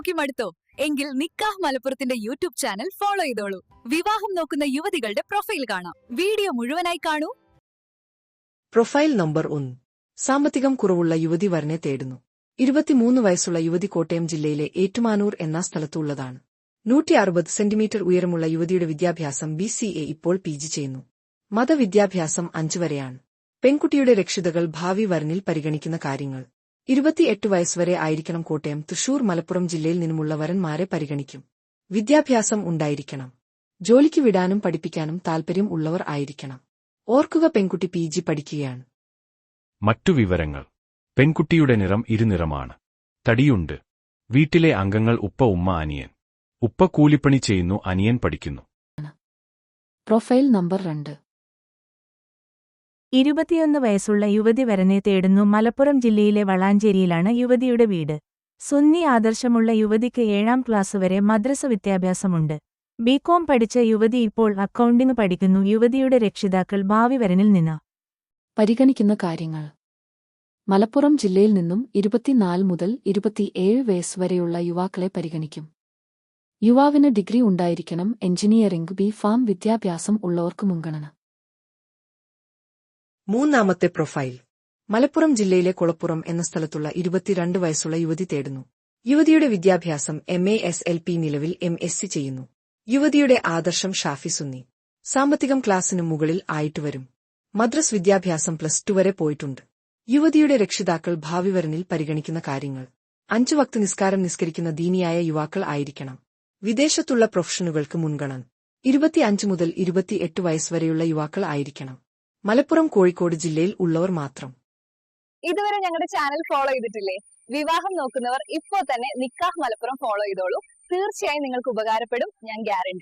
നോക്കി മടുത്തോ എങ്കിൽ നിക്കാഹ് മലപ്പുറത്തിന്റെ യൂട്യൂബ് ചാനൽ ഫോളോ ചെയ്തോളൂ. വിവാഹം നോക്കുന്ന യുവതികളുടെ പ്രൊഫൈൽ കാണാം. വീഡിയോ മുഴുവനായി കാണൂ. പ്രൊഫൈൽ നമ്പർ ഒന്ന്. സാമ്പത്തികം കുറവുള്ള യുവതി വരനെ തേടുന്നു. ഇരുപത്തിമൂന്ന് വയസ്സുള്ള യുവതി കോട്ടയം ജില്ലയിലെ ഏറ്റുമാനൂർ എന്ന സ്ഥലത്തുള്ളതാണ്. നൂറ്റി അറുപത് സെന്റിമീറ്റർ ഉയരമുള്ള യുവതിയുടെ വിദ്യാഭ്യാസം ബി സി എ ഇപ്പോൾ പി ജി ചെയ്യുന്നു. മതവിദ്യാഭ്യാസം അഞ്ചുവരെയാണ് പെൺകുട്ടിയുടെ രക്ഷിതകൾ ഭാവി വരനിൽ പരിഗണിക്കുന്ന കാര്യങ്ങൾ. ഇരുപത്തിയെട്ട് വയസ്സുവരെ ആയിരിക്കണം കോട്ടയം. തൃശൂർ മലപ്പുറം ജില്ലയിൽ നിന്നുമുള്ള വരന്മാരെ പരിഗണിക്കും. വിദ്യാഭ്യാസം ഉണ്ടായിരിക്കണം. ജോലിക്ക് വിടാനും പഠിപ്പിക്കാനും താൽപര്യം ഉള്ളവർ ആയിരിക്കണം. ഓർക്കുക പെൺകുട്ടി പി ജി പഠിക്കുകയാണ്. മറ്റു വിവരങ്ങൾ. പെൺകുട്ടിയുടെ നിറം ഇരുനിറമാണ്. തടിയുണ്ട്. വീട്ടിലെ അംഗങ്ങൾ ഉപ്പ ഉമ്മ അനിയൻ. ഉപ്പ കൂലിപ്പണി ചെയ്യുന്നു അനിയൻ പഠിക്കുന്നു. പ്രൊഫൈൽ നമ്പർ രണ്ട്. ഇരുപത്തിയൊന്ന് വയസ്സുള്ള യുവതി വരനെ തേടുന്നു. മലപ്പുറം ജില്ലയിലെ വളാഞ്ചേരിയിലാണ് യുവതിയുടെ വീട്. സുന്നി ആദർശമുള്ള യുവതിക്ക് ഏഴാം ക്ലാസ് വരെ മദ്രസ വിദ്യാഭ്യാസമുണ്ട്. ബികോം പഠിച്ച യുവതി ഇപ്പോൾ അക്കൗണ്ടിംഗ് പഠിക്കുന്നു. യുവതിയുടെ രക്ഷിതാക്കൾ ഭാവി വരനിൽ നിന്ന് പരിഗണിക്കുന്ന കാര്യങ്ങൾ. മലപ്പുറം ജില്ലയിൽ നിന്നും ഇരുപത്തിനാല് മുതൽ ഇരുപത്തിയേഴ് വയസ്സ് വരെയുള്ള യുവാക്കളെ പരിഗണിക്കും. യുവാവിന് ഡിഗ്രി ഉണ്ടായിരിക്കണം. Engineering B. ഫാം വിദ്യാഭ്യാസം ഉള്ളവർക്ക് മുൻഗണന. മൂന്നാമത്തെ പ്രൊഫൈൽ. മലപ്പുറം ജില്ലയിലെ കുളപ്പുറം എന്ന സ്ഥലത്തുള്ള ഇരുപത്തിരണ്ട് വയസ്സുള്ള യുവതി തേടുന്നു. യുവതിയുടെ വിദ്യാഭ്യാസം M A S L P നിലവിൽ എം എസ് സി ചെയ്യുന്നു. യുവതിയുടെ ആദർശം ഷാഫി സുന്നി. സാമ്പത്തികം ക്ലാസിനു മുകളിൽ ആയിട്ട് വരും. മദ്രസ് വിദ്യാഭ്യാസം പ്ലസ് ടു വരെ പോയിട്ടുണ്ട്. യുവതിയുടെ രക്ഷിതാക്കൾ ഭാവിവരനിൽ പരിഗണിക്കുന്ന കാര്യങ്ങൾ. അഞ്ചു വക്ത് നിസ്കാരം നിസ്കരിക്കുന്ന ദീനിയായ യുവാക്കൾ ആയിരിക്കണം. വിദേശത്തുള്ള പ്രൊഫഷനുകൾക്ക് മുൻഗണന. ഇരുപത്തിയഞ്ച് മുതൽ ഇരുപത്തിയെട്ട് വയസ്സ് വരെയുള്ള യുവാക്കൾ ആയിരിക്കണം. മലപ്പുറം കോഴിക്കോട് ജില്ലയിൽ ഉള്ളവർ മാത്രം. ഇതുവരെ ഞങ്ങളുടെ ചാനൽ ഫോളോ ചെയ്തിട്ടില്ലേ? വിവാഹം നോക്കുന്നവർ ഇപ്പോ തന്നെ നിക്കാഹ് മലപ്പുറം ഫോളോ ചെയ്തോളൂ. തീർച്ചയായും നിങ്ങൾക്ക് ഉപകാരപ്പെടും. ഞാൻ ഗ്യാരണ്ടി